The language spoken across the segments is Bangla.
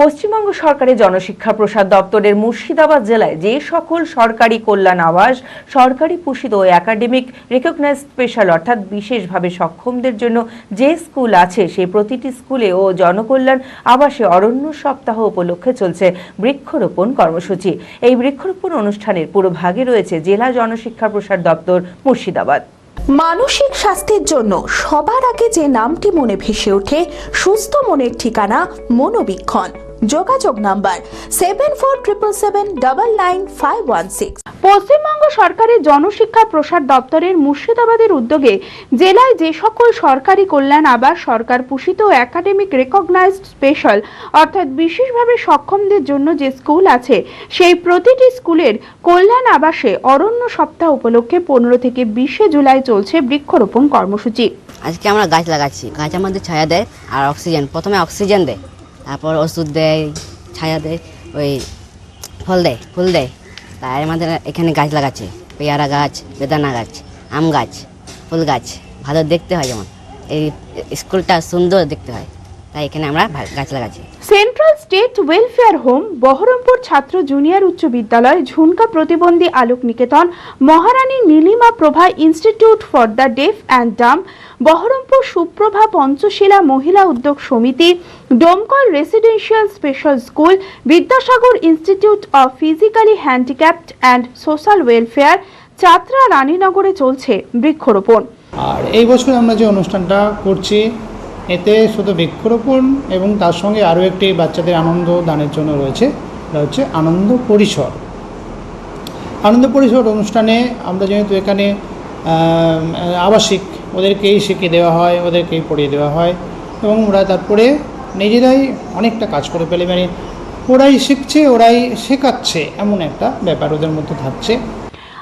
পশ্চিমবঙ্গ সরকারের জনশিক্ষা প্রসার দপ্তরের মুর্শিদাবাদ জেলায় যে সকল সরকারি কল্যাণ আবাস, সরকারি পুষিত ও একাডেমিক রেকগনাইজ স্পেশাল অর্থাৎ বিশেষভাবে সক্ষমদের জন্য যে স্কুল আছে, সেই প্রতিটি স্কুলে ও জনকল্যাণ আবাসে অরণ্য সপ্তাহ উপলক্ষে চলছে বৃক্ষরোপণ কর্মসূচি। এই বৃক্ষরোপণ অনুষ্ঠানের পুরো ভাগে রয়েছে জেলা জনশিক্ষা প্রসার দপ্তর মুর্শিদাবাদ। মানসিক স্বাস্থ্যের জন্য সবার আগে যে নামটি মনে ভেসে ওঠে, সুস্থ মনের ঠিকানা মনোবীক্ষণ। যোগাযোগ number seven four triple seven double nine five one six Paschimbanga সরকারের জনশিক্ষা প্রসার দপ্তরের মুর্শিদাবাদের উদ্যোগে জেলায় যে সকল সরকারি কল্যাণ আবাস সরকার পুষিত একাডেমিক রেকগনাইজড স্পেশাল অর্থাৎ বিশেষভাবে সক্ষমদের জন্য যে স্কুল আছে সেই প্রতিটি স্কুলের কল্যাণ আবাসে অরণ্য সপ্তাহ উপলক্ষে পনেরো থেকে বিশে জুলাই চলছে বৃক্ষরোপণ কর্মসূচি। আজকে আমরা গাছ লাগাচ্ছি। গাছ আমাদের ছায়া দেয় আর অক্সিজেন। প্রথমে অক্সিজেন দেয়। তারপর ওষুধ দেয়, ছায়া দেয়, ওই ফল দেয়, ফুল দেয়। তাই মধ্যে এখানে গাছ লাগাচ্ছে, পেয়ারা গাছ, বেদানা গাছ, আম গাছ, ফুল গাছ, ভালো দেখতে হয় যেমন। এই স্কুলটা সুন্দর দেখতে হয়। তাই এখানে আমরা গাছ লাগাচ্ছি। Central state welfare home Berhampore ছাত্র জুনিয়র উচ্চ বিদ্যালয় ঝুনকা প্রতিবন্ধী আলোক নিকেতন Maharani Nilima Prabha institute for the deaf and dumb Berhampore Suprabha Panchashila মহিলা উদ্যোগ সমিতি Domkal residential special school Vidyasagar institute of physically handicapped and social welfare Chatra রানীনগরে চলছে বৃক্ষরোপণ আর এই বছর আমরা যে অনুষ্ঠানটা করছি এতে শুধু বৃক্ষরোপণ এবং তার সঙ্গে আরও একটি বাচ্চাদের আনন্দ দানের জন্য রয়েছে এটা হচ্ছে আনন্দ পরিসর। আনন্দ পরিসর অনুষ্ঠানে আমরা যেহেতু এখানে আবাসিক, ওদেরকেই শিখিয়ে দেওয়া হয়, ওদেরকেই পড়িয়ে দেওয়া হয় এবং ওরা তারপরে নিজেরাই অনেকটা কাজ করে ফেলে। মানে ওরাই শিখছে, ওরাই শেখাচ্ছে, এমন একটা ব্যাপার ওদের মধ্যে থাকছে।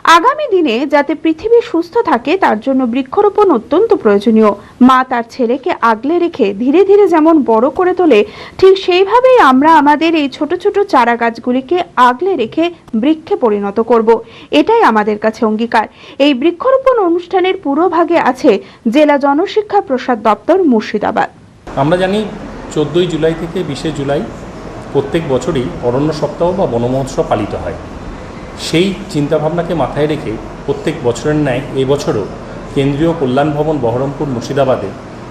আগামী দিনে যাতে পৃথিবী সুস্থ থাকে, তার জন্য বৃক্ষরোপণ অত্যন্ত প্রয়োজনীয়। মা তার ছেলেকে আগলে রেখে ধীরে ধীরে যেমন বড় করে তোলে, ঠিক সেইভাবেই আমরা আমাদের এই ছোট ছোট চারা গাছগুলিকে আগলে রেখে বৃক্ষে পরিণত করব। এটাই আমাদের কাছে অঙ্গীকার। এই বৃক্ষরোপণ অনুষ্ঠানের পুরো ভাগে আছে জেলা জনশিক্ষা প্রসাদ দপ্তর, মুর্শিদাবাদ। আমরা জানি চোদ্দোই জুলাই থেকে বিশে জুলাই প্রত্যেক বছরই অরণ্য সপ্তাহ বা বন মহোৎসব পালিত হয়। সেই চিন্তাভাবনাকে মাথায় রেখে প্রত্যেক বছরের ন্যায় এবছরও কেন্দ্রীয় কল্যাণ ভবন বহরমপুর মুর্শিদাবাদে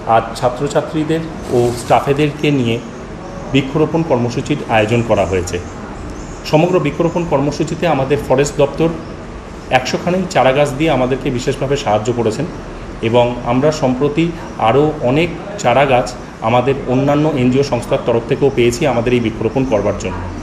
আজ ছাত্রছাত্রীদের ও স্টাফেদেরকে নিয়ে বৃক্ষরোপণ কর্মসূচির আয়োজন করা হয়েছে। সমগ্র বৃক্ষরোপণ কর্মসূচিতে আমাদের ফরেস্ট দপ্তর একশোখানি চারা গাছ দিয়ে আমাদেরকে বিশেষভাবে সাহায্য করেছেন এবং আমরা সম্প্রতি আরও অনেক চারা গাছ আমাদের অন্যান্য এনজিও সংস্থার তরফ থেকেও পেয়েছি আমাদের এই বৃক্ষরোপণ করবার জন্য।